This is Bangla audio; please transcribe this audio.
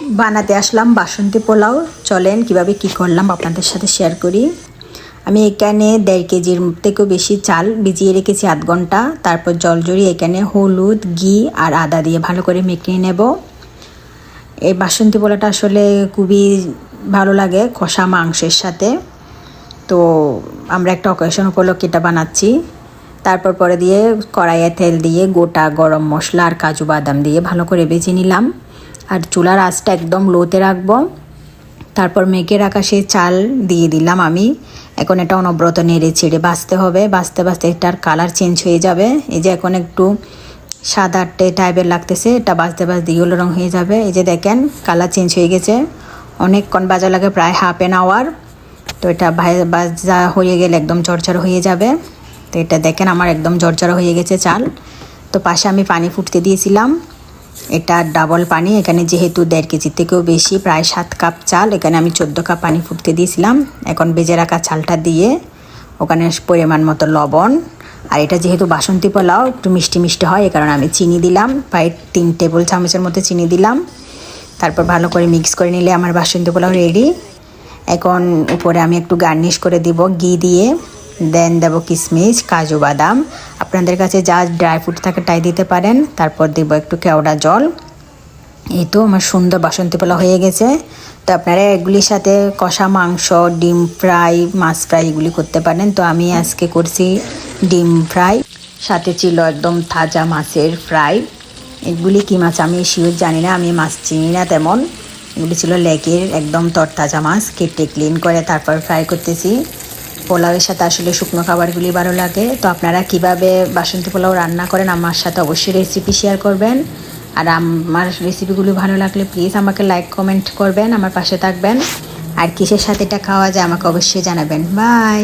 বানাতে আসলাম বাসন্তী পোলাও। চলেন কীভাবে কি করলাম আপনাদের সাথে শেয়ার করি। আমি এখানে দেড় কেজির থেকেও বেশি চাল ভিজিয়ে রেখেছি আধ ঘণ্টা। তারপর জল জড়িয়ে এখানে হলুদ, ঘি আর আদা দিয়ে ভালো করে মেখে নেব। এই বাসন্তী পোলাটা আসলে খুবই ভালো লাগে কষা মাংসের সাথে। তো আমরা একটা অকেশন উপলক্ষে এটা বানাচ্ছি। তারপর পরে দিয়ে কড়াইয়ে তেল দিয়ে গোটা গরম মশলা আর কাজু বাদাম দিয়ে ভালো করে বেজে নিলাম। আর চুলার আঁচটা একদম লোতে রাখব। তারপর মেঘে রাখা সেই চাল দিয়ে দিলাম আমি। এখন এটা অনব্রত নেড়ে ছেড়ে বাঁচতে হবে। বাঁচতে বাঁচতে এটার কালার চেঞ্জ হয়ে যাবে। এই যে এখন একটু সাদাটে টাইপের লাগতেছে, এটা বাঁচতে বাঁচতে ইয়েলো রং হয়ে যাবে। এই যে দেখেন, কালার চেঞ্জ হয়ে গেছে। অনেকক্ষণ বাজা লাগে প্রায় হাফ এন আওয়ার তো এটা বাজা হয়ে গেলে একদম চরচর হয়ে যাবে। তো এটা দেখেন, আমার একদম জর্জরা হয়ে গেছে চাল। তো পাশে আমি পানি ফুটতে দিয়েছিলাম। এটা ডাবল পানি, এখানে যেহেতু দেড় কেজির থেকেও বেশি, প্রায় সাত কাপ চাল, এখানে আমি চোদ্দ কাপ পানি ফুটতে দিয়েছিলাম। এখন বেজে রাখা চালটা দিয়ে ওখানে পরিমাণ মতো লবণ, আর এটা যেহেতু বাসন্তী পোলাও, একটু মিষ্টি মিষ্টি হয় এই কারণে আমি চিনি দিলাম, প্রায় তিন টেবিল চামচের মতো চিনি দিলাম। তারপর ভালো করে মিক্স করে নিলে আমার বাসন্তী পোলাও রেডি এখন উপরে আমি একটু গার্নিশ করে দিব ঘি দিয়ে। দেন দেবো কিশমিশ কাজু, বাদাম। আপনাদের কাছে যা ড্রাই ফ্রুট থাকে তাই দিতে পারেন। তারপর দেবো একটু কেওড়া জল। এই তো আমার সুন্দর বাসন্তী পোলা হয়ে গেছে। তো আপনারা এগুলির সাথে কষা মাংস, ডিম ফ্রাই, মাছ ফ্রাই এগুলি করতে পারেন। তো আমি আজকে করছি ডিম ফ্রাই, সাথে ছিল একদম তাজা মাছের ফ্রাই। এগুলি কী মাছ আমি শিওর জানি না, আমি মাছ চিনি না তেমন। এগুলি ছিল লেকের একদম তরতাজা মাছ। কেটে ক্লিন করে তারপর ফ্রাই করতেছি। পোলাওয়ের সাথে আসলে শুকনো খাবারগুলি ভালো লাগে। তো আপনারা কীভাবে বাসন্তী পোলাও রান্না করেন, আমার সাথে অবশ্যই রেসিপি শেয়ার করবেন। আর আমার রেসিপিগুলি ভালো লাগলে প্লিজ আমাকে লাইক কমেন্ট করবেন, আমার পাশে থাকবেন। আর কিসের সাথে এটা খাওয়া যায় আমাকে অবশ্যই জানাবেন। বাই